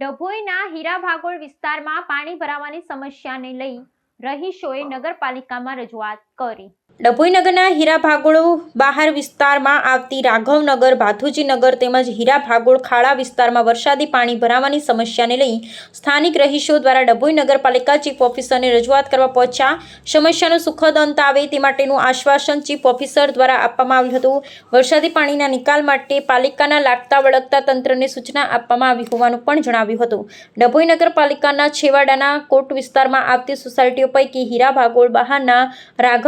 ડભોઈના હીરા ભાગોળ વિસ્તારમાં પાણી ભરાવાની સમસ્યાને લઈ રહીશોએ નગરપાલિકામાં રજૂઆત કરી. ડભોઈ નગરના હીરા ભાગોળ બહાર વિસ્તારમાં આવતી રાઘવનગર, ભાથુજીનગર તેમજ હીરા ભાગોળ ખાડા વિસ્તારમાં વરસાદી પાણી ભરાવાની સમસ્યાને લઈ સ્થાનિક રહીશો દ્વારા ડભોઈ નગરપાલિકા ચીફ ઓફિસરને રજૂઆત કરવા પહોંચ્યા. સમસ્યાનો સુખદ અંત આવે તે માટેનું આશ્વાસન ચીફ ઓફિસર દ્વારા આપવામાં આવ્યું હતું. વરસાદી પાણીના નિકાલ માટે પાલિકાના લાગતા વળગતા તંત્રને સૂચના આપવામાં આવી હોવાનું પણ જણાવ્યું હતું. ડભોઈ નગરપાલિકાના છેવાડાના કોટ વિસ્તારમાં આવતી સોસાયટીઓ પૈકી હીરા ભાગોળ બહારના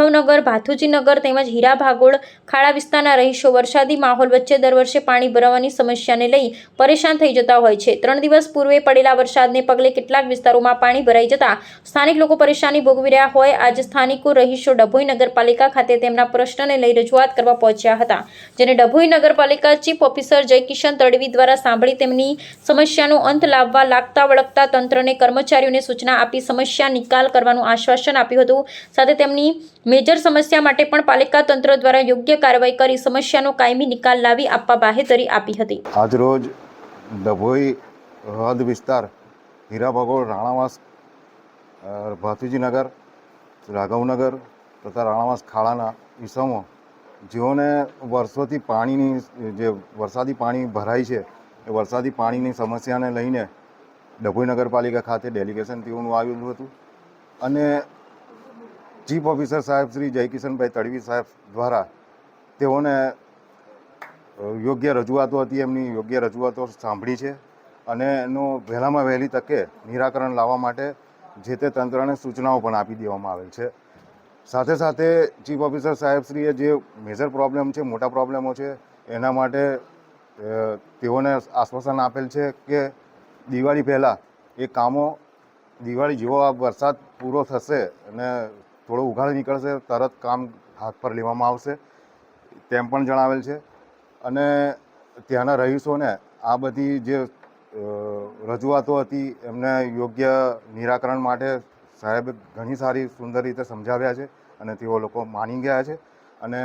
રાઘવનગર ભાથુજીનગર તેમજ હીરા ભાગોળ, ખાડા વિસ્તારના રહીશો વરસાદી માહોલ વચ્ચે દર વર્ષે પાણી ભરાવાની સમસ્યાને લઈ પરેશાન થઈ જતા હોય છે. ત્રણ દિવસ પૂર્વે પડેલા વરસાદને પગલે કેટલાક વિસ્તારોમાં પાણી ભરાઈ જતા સ્થાનિક લોકો પરેશાની ભોગવી રહ્યા હોય. આજે સ્થાનિકો રહીશો ડભોઈ નગરપાલિકા ખાતે તેમના પ્રશ્નને લઈ રજૂઆત કરવા પહોંચ્યા હતા, જેને ડભોઈ નગરપાલિકા ચીફ ઓફિસર જયકિશન તડવી દ્વારા સાંભળી તેમની સમસ્યાનો અંત લાવવા લાગતા વળગતા તંત્રને કર્મચારીઓને સૂચના આપી સમસ્યા નિકાલ કરવાનું આશ્વાસન આપ્યું હતું. સાથે તેમની મેજર સમસ્યા માટે પણ પાલિકા તંત્ર દ્વારા યોગ્ય કાર્યવાહી કરી સમસ્યાનો કાયમી નિકાલ લાવી આપવા બાહેધરી આપી હતી. આજરોજ ડભોઈ હદ વિસ્તાર હીરા ભગોળ રાણાવાસ અ, રાઘવનગર તથા રાણાવાસ ખાડાના ઈસમો જેઓને વર્ષોથી પાણીની જે વરસાદી પાણી ભરાય છે એ વરસાદી પાણીની સમસ્યાને લઈને ડભોઈ નગરપાલિકા ખાતે ડેલિગેશન તેઓનું આવેલું હતું. અને ચીફ ઓફિસર સાહેબ શ્રી જયકિશનભાઈ તડવી સાહેબ દ્વારા તેઓને યોગ્ય રજૂઆતો હતી, એમની યોગ્ય રજૂઆતો સાંભળી છે અને એનું વહેલામાં વહેલી તકે નિરાકરણ લાવવા માટે જે તે તંત્રને સૂચનાઓ પણ આપી દેવામાં આવેલ છે. સાથે સાથે ચીફ ઓફિસર સાહેબશ્રીએ જે મેજર પ્રોબ્લેમ છે, મોટા પ્રોબ્લેમો છે, એના માટે તેઓને આશ્વાસન આપેલ છે કે દિવાળી પહેલાં એ કામો દિવાળી જેવો આ વરસાદ પૂરો થશે અને થોડો ઉઘાડ નીકળશે, તરત કામ હાથ પર લેવામાં આવશે, તેમ પણ જણાવેલ છે. અને ત્યાંના રહીશોને આ બધી જે રજૂઆતો હતી, એમને યોગ્ય નિરાકરણ માટે સાહેબે ઘણી સારી સુંદર રીતે સમજાવ્યા છે અને તેઓ લોકો માની ગયા છે. અને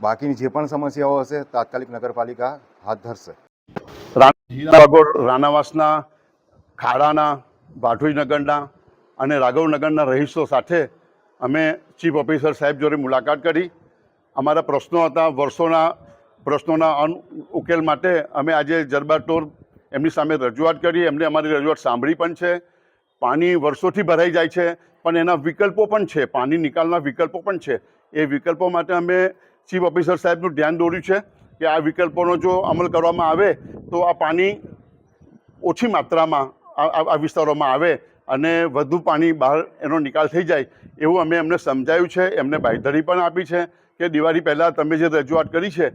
બાકીની જે પણ સમસ્યાઓ હશે, તાત્કાલિક નગરપાલિકા હાથ ધરશે. હીરાનગર રાણાવાસના, ખાડાના ભાઠુઈનગરના અને રાઘવનગરના રહીશો સાથે અમે ચીફ ઓફિસર સાહેબ જોડે મુલાકાત કરી. અમારા પ્રશ્નો હતા, વર્ષોના પ્રશ્નોના અન ઉકેલ માટે અમે આજે જરબાટોર એમની સામે રજૂઆત કરી. એમને અમારી રજૂઆત સાંભળી પણ છે. પાણી વર્ષોથી ભરાઈ જાય છે, પણ એના વિકલ્પો પણ છે. પાણી નિકાલના વિકલ્પો પણ છે. એ વિકલ્પો માટે અમે ચીફ ઓફિસર સાહેબનું ધ્યાન દોર્યું છે કે આ વિકલ્પોનો જો અમલ કરવામાં આવે તો આ પાણી ઓછી માત્રામાં આ વિસ્તારોમાં આવે અને વધુ પાણી બહાર એનો નિકાલ થઈ જાય એવું અમે એમને સમજાયું છે, એમને બાંયધરી પણ આપી છે કે દિવાળી પહેલાં તમે જે રજૂઆત કરી છે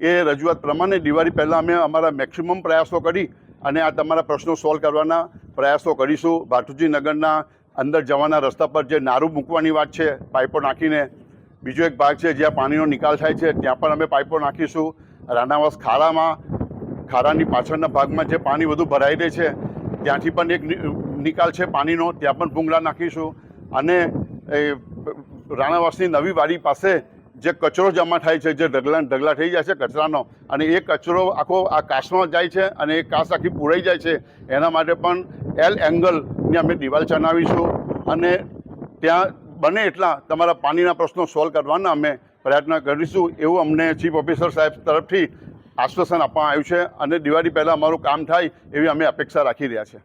એ રજૂઆત પ્રમાણે દિવાળી પહેલાં અમે અમારા મેક્સિમમ પ્રયાસો કરી અને આ તમારા પ્રશ્નો સોલ્વ કરવાના પ્રયાસો કરીશું. ભાટુજી નગરના અંદર જવાના રસ્તા પર જે નારું મૂકવાની વાત છે, પાઇપો નાખીને. બીજો એક ભાગ છે, જ્યાં પાણીનો નિકાલ થાય છે, ત્યાં પણ અમે પાઇપો નાખીશું. રાનાવાસ ખારામાં ખાડાની પાછળના ભાગમાં જે પાણી વધુ ભરાઈ રહે છે, ત્યાંથી પણ એક નિકાલ છે, પાણીનો ત્યાં પણ ભૂંગળા નાખીશું. અને એ, રાણાવાસની નવી વાડી પાસે જે કચરો જમા થાય છે, જે ઢગલા ઢગલા થઈ જાય છે કચરાનો, અને એ કચરો આખો આ કાસમાં જાય છે અને એ કાસ આખી પૂરાઈ જાય છે. એના માટે પણ એલ એંગલની અમે દિવાલ ચનાવીશું અને ત્યાં બને એટલા તમારા પાણીના પ્રશ્નો સોલ્વ કરવાના અમે પ્રયત્ન કરીશું એવું અમને ચીફ ઓફિસર સાહેબ તરફથી આશ્વાસન આપવામાં આવ્યું છે અને દિવાળી પહેલાં અમારું કામ થાય એવી અમે અપેક્ષા રાખી રહ્યા છે